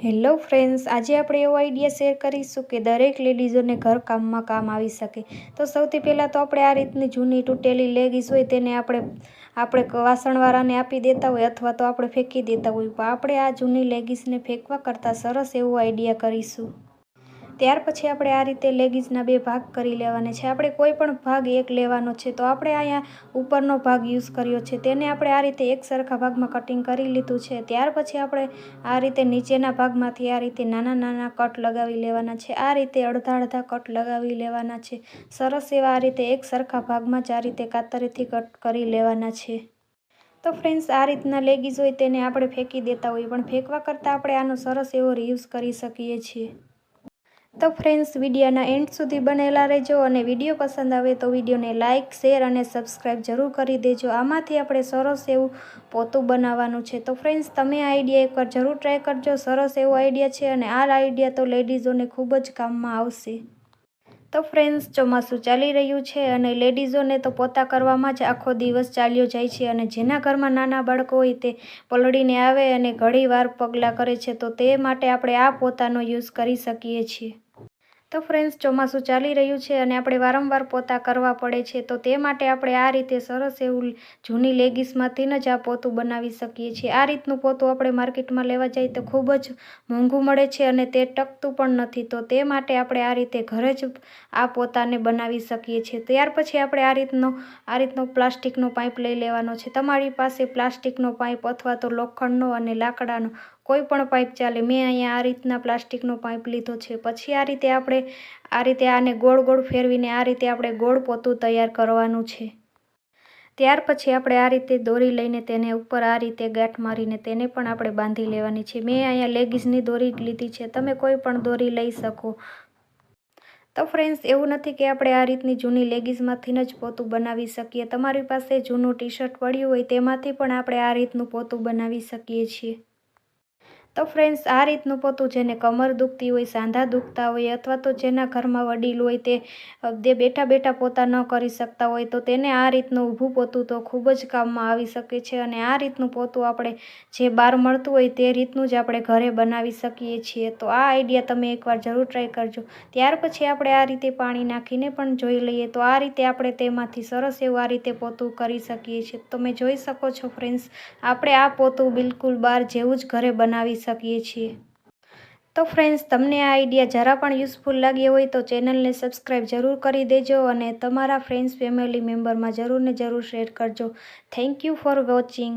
Hello friends, આજે આપણે એવો આઈડિયા શેર કરીશું કે દરેક લેડીઝોને ઘર કામમાં કામ આવી શકે. તો સૌથી પહેલાં તો આપણે આ રીતની જૂની તૂટેલી લેગીસ હોય તેને આપણે આપણે વાસણવાળાને આપી દેતા હોય અથવા તો આપણે ફેંકી દેતા હોય. પણ આપણે આ જૂની લેગીસને ફેંકવા કરતાં સરસ એવો આઈડિયા કરીશું. ત્યાર પછી આપણે આ રીતે લેગીઝના બે ભાગ કરી લેવાના છે. આપણે કોઈ પણ ભાગ એક લેવાનો છે તો આપણે અહીંયા ઉપરનો ભાગ યુઝ કર્યો છે. તેને આપણે આ રીતે એક સરખા ભાગમાં કટિંગ કરી લીધું છે. ત્યાર પછી આપણે આ રીતે નીચેના ભાગમાંથી આ રીતે નાના નાના કટ લગાવી લેવાના છે. આ રીતે અડધા અડધા કટ લગાવી લેવાના છે. સરસ એવા આ રીતે એક સરખા ભાગમાં જ આ રીતે કાતરીથી કટ કરી લેવાના છે. તો ફ્રેન્ડ્સ, આ રીતના લેગીઝ હોય તેને આપણે ફેંકી દેતા હોઈએ, પણ ફેંકવા કરતાં આપણે આનો સરસ એવો રીયુઝ કરી શકીએ છીએ. તો ફ્રેન્ડ્સ વિડીયોના એન્ડ સુધી બનેલા રહેજો અને વીડિયો પસંદ આવે તો વિડીયોને લાઇક શેર અને સબસ્ક્રાઈબ જરૂર કરી દેજો. આમાંથી આપણે સરસ એવું પોતું બનાવવાનું છે. તો ફ્રેન્ડ્સ તમે આઈડિયા એકવાર જરૂર ટ્રાય કરજો. સરસ એવો આઈડિયા છે અને આ આઈડિયા તો લેડીઝોને ખૂબ જ કામમાં આવશે. તો ફ્રેન્ડ્સ ચોમાસું ચાલી રહ્યું છે અને લેડીઝોને તો પોતા કરવામાં જ આખો દિવસ ચાલ્યો જાય છે અને જેના ઘરમાં નાના બાળકો હોય તે પલળીને આવે અને ઘણીવાર પગલાં કરે છે તો તે માટે આપણે આ પોતાનો યુઝ કરી શકીએ છીએ. તો ફ્રેન્ડ્સ ચોમાસું ચાલી રહ્યું છે અને આપણે વારંવાર પોતા કરવા પડે છે, તો તે માટે આપણે આ રીતે સરસ એવું જૂની લેગીસમાંથી જ આ પોતું બનાવી શકીએ છીએ. આ રીતનું પોતું આપણે માર્કેટમાં લેવા જઈએ તો ખૂબ જ મોંઘું મળે છે અને તે ટકતું પણ નથી, તો તે માટે આપણે આ રીતે ઘરે જ આ પોતાને બનાવી શકીએ છીએ. ત્યાર પછી આપણે આ રીતનો આ રીતનો પ્લાસ્ટિકનો પાઇપ લઈ લેવાનો છે. તમારી પાસે પ્લાસ્ટિકનો પાઇપ અથવા તો લોખંડનો અને લાકડાનો કોઈ પણ પાઇપ ચાલે. મેં અહીંયા આ રીતના પ્લાસ્ટિકનો પાઇપ લીધો છે. પછી આ રીતે આપણે, આ રીતે આને ગોળ ગોળ ફેરવીને આ રીતે આપણે ગોળ પોતું તૈયાર કરવાનું છે. ત્યાર પછી આપણે આ રીતે દોરી લઈને તેને ઉપર આ રીતે ગાંઠ મારીને તેને પણ આપણે બાંધી લેવાની છે. મેં અહીંયા લેગીઝની દોરી લીધી છે. તમે કોઈ પણ દોરી લઈ શકો. તો ફ્રેન્ડ્સ, એવું નથી કે આપણે આ રીતની જૂની લેગીઝમાંથી જ પોતું બનાવી શકીએ. તમારી પાસે જૂનું ટી શર્ટ પડ્યું હોય તેમાંથી પણ આપણે આ રીતનું પોતું બનાવી શકીએ છીએ. તો ફ્રેન્ડ્સ આ રીતનું પોતું જેને કમર દુખતી હોય, સાંધા દુખતા હોય અથવા તો જેના ઘરમાં વડીલ હોય તે જે બેઠા બેઠા પોતા ન કરી શકતા હોય, તો તેને આ રીતનું ઊભું પોતું તો ખૂબ જ કામમાં આવી શકે છે અને આ રીતનું પોતું આપણે જે બહાર મળતું હોય તે રીતનું જ આપણે ઘરે બનાવી શકીએ છીએ. તો આ આઈડિયા તમે એકવાર જરૂર ટ્રાય કરજો. ત્યાર પછી આપણે આ રીતે પાણી નાખીને પણ જોઈ લઈએ. તો આ રીતે આપણે તેમાંથી સરસ એવું આ રીતે પોતું કરી શકીએ છીએ. તમે જોઈ શકો છો ફ્રેન્ડ્સ આપણે આ પોતું બિલકુલ બહાર જેવું જ ઘરે બનાવી શકીએ છીએ. તો ફ્રેન્ડ્સ તમને આ આઈડિયા જરા પણ યુઝફુલ લાગ્યો હોય તો ચેનલને સબસ્ક્રાઈબ જરૂર કરી દેજો અને તમારા ફ્રેન્ડ્સ ફેમિલી મેમ્બરમાં જરૂર ને જરૂર શેર કરજો. Thank you for watching